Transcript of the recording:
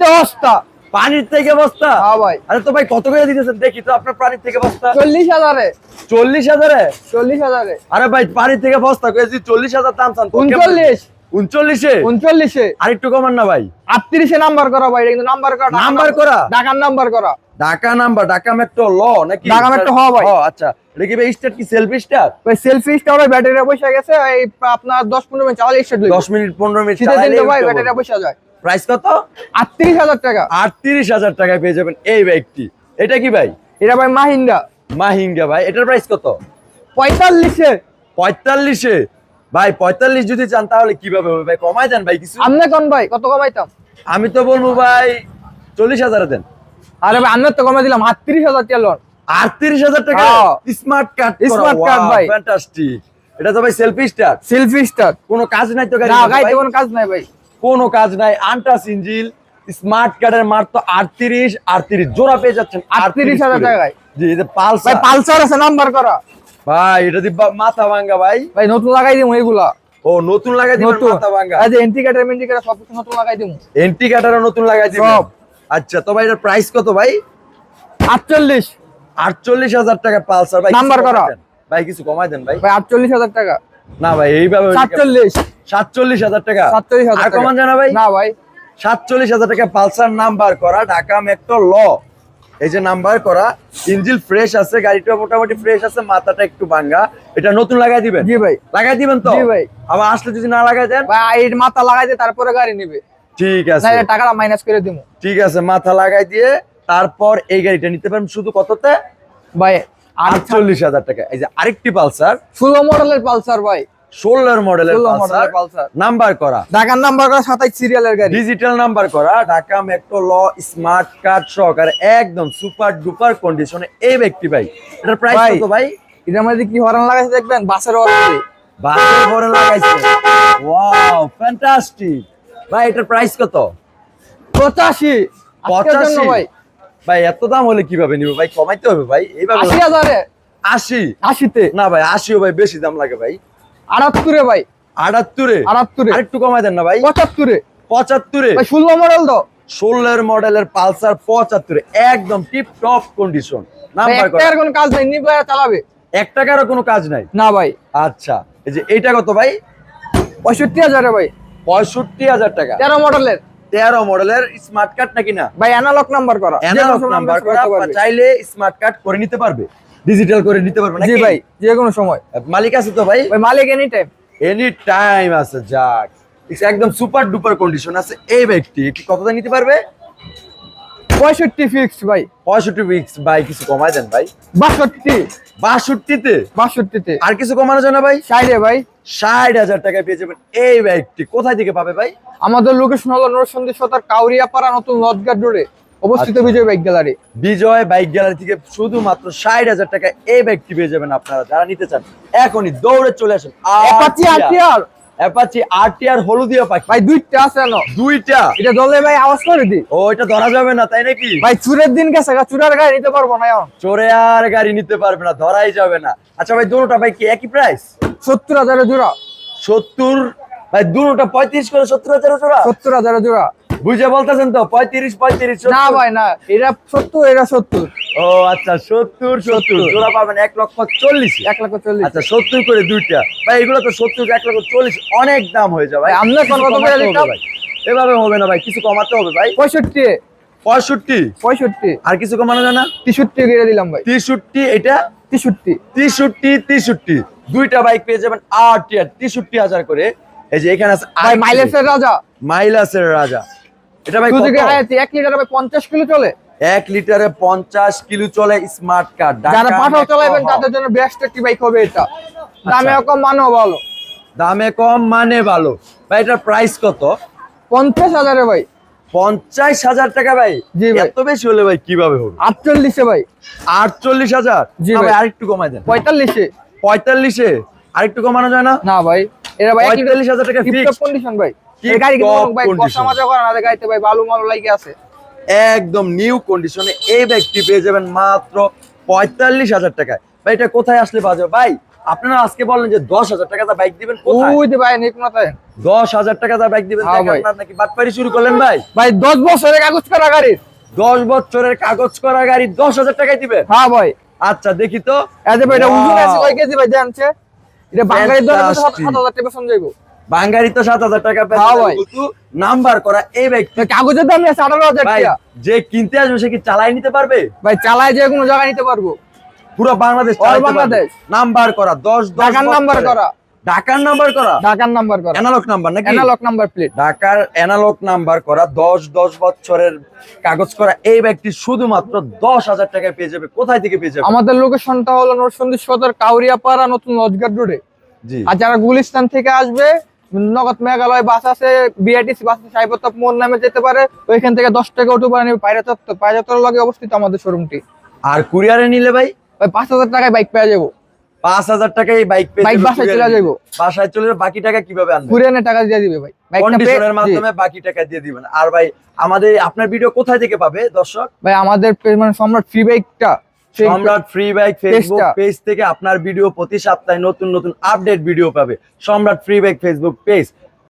থেকে বস্তা পানির থেকে বস্তা? হ্যাঁ ভাই। আরে তো ভাই কত করে দিতেছেন? দেখি তো আপনার পানির থেকে বস্তা। চল্লিশ হাজারে। চল্লিশ হাজারে? চল্লিশ হাজারে। আরে ভাই পানির থেকে বস্তা কয়েছি চল্লিশ হাজার দাম চান উনচল্লিশ। উনচল্লিশে? উনচল্লিশে। আরেকটু কমান না ভাই। আটত্রিশে নাম্বার করা ভাই কিন্তু নাম্বার করা নাম্বার করা? ঢাকার নাম্বার করা। ঢাকা নাম্বার ঢাকা মেট্রো ল নাকি? ঢাকা মেট্রো হ ভাই। আচ্ছা। এটা কি ভাই স্টার্ট কি? সেলফি স্টার্ট ভাই সেলফি স্টার ভাই ব্যাটারি বসে গেছে এই আপনার দশ পনেরো মিনিট চালালে স্টার্ট দশ মিনিট পনেরো মিনিট শীতের দিন ভাই ব্যাটারি বসে যায়। প্রাইস কত? আটত্রিশ হাজার টাকা। আটত্রিশ হাজার টাকায় পেয়ে যাবেন এই বাইকটি এটা কি ভাই? এটা ভাই মাহিন্দা মাহিন্দা ভাই এটার প্রাইস কত? পঁয়তাল্লিশে। পঁয়তাল্লিশে? ভাই পঁয়তাল্লিশ যদি চান তাহলে কীভাবে হবে? ভাই কমায় দেন ভাই কিছু। আমনে কোন ভাই? কত কমাইতাম? আমি তো বলব ভাই চল্লিশ হাজারে দেন। আরে ভাই আমনে তো কমাই দিলাম আটত্রিশ হাজার টাকা লোন। আটত্রিশ হাজার টাকা। স্মার্ট কার্ড স্মার্ট card ভাই। ফ্যান্টাস্টিক এটা তো ভাই সেলফি স্টার সেলফি স্টার কোনো কাজ নাই তো গাড়ি না গাইতে কোনো কাজ নাই ভাই। কোনো কাজ নাই আনটাস ইঞ্জিল স্মার্ট কার্ডের মার তো আটত্রিশ আটত্রিশ জোড়া পেয়ে যাচ্ছেন 38,000 হাজার টাকায়। জি এটা পালসার। পালসার আছে নাম্বার করা। ভাই এটা দি মাথা ভাঙ্গা ভাই। ভাই নতুন লাগাই দিমু এগুলা। ও নতুন লাগাই নতুন। মাথা ভাঙ্গা। এই যে ইন্ডিকেটর ইন্ডিকেটর সব কিছু নতুন লাগাই দিমু। এন্টি কাটারও নতুন লাগাই সব। আচ্ছা তো ভাই এটার প্রাইস কত ভাই? আটচল্লিশ। আটচল্লিশ হাজার টাকা পালসার। ভাই নাম্বার করা। ভাই কিছু কমাই দেন ভাই। ভাই আটচল্লিশ হাজার টাকা। না ভাই এইভাবে সাতচল্লিশ। সাতচল্লিশ হাজার টাকা? সাতচল্লিশ হাজার কমান জানা ভাই? না ভাই। সাতচল্লিশ হাজার টাকা পালসার নাম্বার করা ঢাকা মেট্রো ল। এই যে নাম্বার করা ইঞ্জিল ফ্রেশ আছে গাড়িটা মোটামুটি ফ্রেশ আছে মাথাটা একটু ভাঙ্গা এটা নতুন লাগাই দিবেন? জি ভাই। লাগাই দিবেন তো? জি ভাই। আবার আসলে যদি না লাগাই দেন? ভাই মাথা লাগাই দিয়ে তারপরে গাড়ি নিবে। ঠিক আছে। টাকাটা মাইনাস করে দিমু। ঠিক আছে মাথা লাগাই দিয়ে তারপর এই গাড়িটা নিতে পারেন। শুধু কততে? ভাই আটচল্লিশ হাজার টাকা। এই যে আরেকটি পালসার। ষোলো মডেলের পালসার ভাই। ষোলোর মডেলের পালসার। পালসার। নাম্বার করা। ঢাকার নাম্বার করা সাতাইশ সিরিয়ালের গাড়ি। ডিজিটাল নাম্বার করা ঢাকা মেট্রো ল স্মার্ট কার্ড সহকারে একদম সুপার ডুপার কন্ডিশনে এই ব্যক্তি ভাই। এটার প্রাইস। কত ভাই? এটার মধ্যে কি হরান লাগাইছে দেখবেন? বাসের হরান বাসের ঘরে লাগাইছে। ওয়াও ফ্যান্টাস্টিক ভাই এটার প্রাইস কত? পঁচাশি। 85 ভাই। ভাই এত দাম হলে কীভাবে নিব? ভাই কমাইতে হবে ভাই। এইভাবে আশি হাজারে? আশি? আশিতে? না ভাই আশিও ভাই বেশি দাম লাগে ভাই। আটাত্তরে ভাই। আটাত্তরে? আটাত্তরে। আরেকটু কমাই দেন না ভাই। পঁচাত্তরে। পঁচাত্তরে? ভাই ষোলো মডেল তো ষোলোর মডেলের পালসার পঁচাত্তরে। একদম টিপ টপ কন্ডিশন নাম্বার কোনো কাজ নাই নিবে চালাবে। এক টাকারও কোনো কাজ নাই? না ভাই। আচ্ছা এই যে এইটা কত ভাই? পঁয়ষট্টি হাজারে ভাই। পঁয়ষট্টি হাজার টাকা। তেরো মডেলের তেরো মডেলের স্মার্ট কার্ড নাকি না ভাই অ্যানালগ নাম্বার করা। অ্যানালগ নাম্বার করা চাইলে স্মার্ট কার্ড করে নিতে পারবে। ডিজিটাল করে নিতে পারবে জি ভাই যে কোনো সময়। মালিক আছে তো ভাই? ভাই মালিক এনি টাইম এনি টাইম আছে যাক। একদম সুপার ডুপার কন্ডিশন আছে। এই ব্যক্তি কি দাম নিতে পারবে? পঁয়ষট্টি ফিক্সড ভাই। পঁয়ষট্টি উইক্স ভাই কিছু কমায় দেন ভাই। বাষট্টি বাষট্টিতে? বাষট্টিতে। আর কিছু কমানো যায় না ভাই? সাইডে ভাই। ষাট হাজার টাকায় পেয়ে যাবেন এই বাইকটি কোথায় থেকে পাবে ভাই? আমাদের লোকেশন হলো নরসন্দী সতার কাউরিয়াপাড়া নতুন লজগার রোডে অবস্থিত আচ্ছা। Bijoy bike gallery Bijoy bike gallery থেকে শুধুমাত্র ষাট হাজার টাকা এই বাইকটি পেয়ে যাবেন আপনারা। যারা নিতে চান এখনই দৌড়ে চলে আসুন। আরটিআর অ্যাপাচি আরটিআর হলুদিয়া পাখি। ভাই দুইটা আছে না দুইটা? এটা দলে ভাই আওয়াজ করে দি। ও এটা ধরা যাবে না তাই নাকি? ভাই চুরের দিন গেছে গা, গাড়ি নিতে পারব না চোরে আর গাড়ি নিতে পারবে না ধরাই যাবে না। আচ্ছা ভাই দুটোটা ভাই কি একই প্রাইস সত্তর হাজারের জোড়া। সত্তর? ভাই দুটোটা পঁয়ত্রিশ করে সত্তর হাজার জোড়া? সত্তর হাজারের জোড়া। বুঝে বলতেছেন তো পঁয়ত্রিশ পঁয়ত্রিশ না ভাই না এটা সত্তর এটা সত্তর। ও আচ্ছা সত্তর সত্তর। জোড়া পাবেন এক লক্ষ চল্লিশ। এক লাখ চল্লিশ। আচ্ছা সত্তর করে দুইটা। ভাই এগুলো তো সত্তর এক লক্ষ চল্লিশ অনেক দাম হয়ে যাবে। ভাই, আপনার কত? ভাই। এভাবে হবে না ভাই কিছু কমাতে হবে ভাই। পঁয়ষট্টি। পঁয়ষট্টি? পঁয়ষট্টি। আর কিছু কমানো যায় না? তেষট্টি করে দিলাম ভাই। তেষট্টি এটা? তেষট্টি। তেষট্টি তেষট্টি। দুইটা বাইক পেয়ে যাবেন আট তেষট্টি হাজার করে। এই যে এখানে আছে ভাই মাইলেজের রাজা। মাইলাসের রাজা। এটা ভাই সুজুকি হায়াতি এক লিটার ভাই পঞ্চাশ কিলো চলে। এক লিটারে পঞ্চাশ কিলো চলে স্মার্ট কার্ড যারা পাঠাও চালাবেন তাদের জন্য বেস্ট একটি বাইক হবে এটা। দামে কম মানও ভালো। দামে কম মানে ভালো। ভাই এটার প্রাইস কত? পঞ্চাশ হাজারে ভাই। পঞ্চাশ হাজার টাকা ভাই। এত বেশি হলে ভাই কীভাবে হবে? আটচল্লিশে ভাই। আটচল্লিশ হাজার? জি ভাই। আরেকটু কমাই দেন। পঁয়তাল্লিশে। পঁয়তাল্লিশে? আরেকটু কমানো যায় না? না ভাই এটা ভাই পঁয়তাল্লিশ হাজার টাকা। কন্ডিশন ভাই। এই গাড়ি কিন্তু ভাই condition। মাজা করে না গাড়িতে ভাই বালু মালু লাগে আছে। একদম নিউ কন্ডিশনে এই ব্যাগটি পেয়ে যাবেন মাত্র পঁয়তাল্লিশ হাজার টাকায়। ভাই এটা কোথায় আসলে পাওয়া যাবে? ভাই আপনারা আজকে বললেন যে দশ হাজার টাকা বাইক দিবেন দশ হাজার টাকা বাইক দিবেন। হ্যাঁ নাকি বাটপারি শুরু করলেন ভাই। ভাই দশ বছরের কাগজ করা গাড়ির দশ বছরের কাগজ করা গাড়ি দশ হাজার টাকায় দিবেন। হ্যাঁ ভাই। আচ্ছা দেখি তো। এটা ওজন আছে কয় কেজি ভাই জানছে? এটা Fantastic. সাত হাজার টাকা যাইবো বাঙ্গারি তো সাত হাজার টাকা হ্যাঁ নাম্বার করা এই ব্যক্তি। কাগজের দাম আছে আঠারো হাজার টাকা। যে কিনতে আসবে সে কি চালাই নিতে পারবে? ভাই চালায় যে কোনো জায়গায় নিতে পারব। পুরো বাংলাদেশ। বাংলাদেশ। নাম্বার করা দশ দশ নাম্বার করা। ঢাকার নাম্বার করা? ঢাকার নাম্বার করা। অ্যানালগ নাম্বার নাকি? অ্যানালগ নাম্বার প্লেট ঢাকার অ্যানালগ নাম্বার করা দশ দশ বছরের কাগজ করা। এই ব্যক্তি শুধুমাত্র দশ হাজার টাকায় পেয়ে যাবে। কোথায় থেকে পেয়ে যাবে? আমাদের লোকেশনটা হলো নরসন্দী সদর কাউরিয়াপাড়া নতুন লজগার রোডে। জি। আর যারা গুলিস্তান থেকে আসবে নগদ মেঘালয় বাস আছে বিআরটিসি বাস আছে সাইবত্তপ মোড় নামে যেতে পারে। ওইখান থেকে দশ টাকা উঠে পারে পায়রা চত্বর। পায়রা চত্বর লগে অবস্থিত আমাদের শোরুমটি আর কুরিয়ারে নিলে ভাই? ভাই পাঁচ হাজার টাকায় বাইক পেয়ে যাব। পাঁচ হাজার টাকায় বাইক বাইক বাসায় চলে। বাসায় চলে বাকি টাকা কীভাবে টাকা দিয়ে দিবে ভাই। কন্ডিশনের মাধ্যমে বাকি টাকা দিয়ে দিবেন। আর ভাই আমাদের আপনার ভিডিও কোথায় থেকে পাবে দর্শক? ভাই আমাদের মানে সম্রাট ফ্রি বাইকটা সম্রাট ফ্রি বাইক ফেসবুক পেজ থেকে আপনার ভিডিও প্রতি সপ্তাহে নতুন নতুন আপডেট ভিডিও পাবে। সম্রাট ফ্রি বাইক ফেসবুক পেজ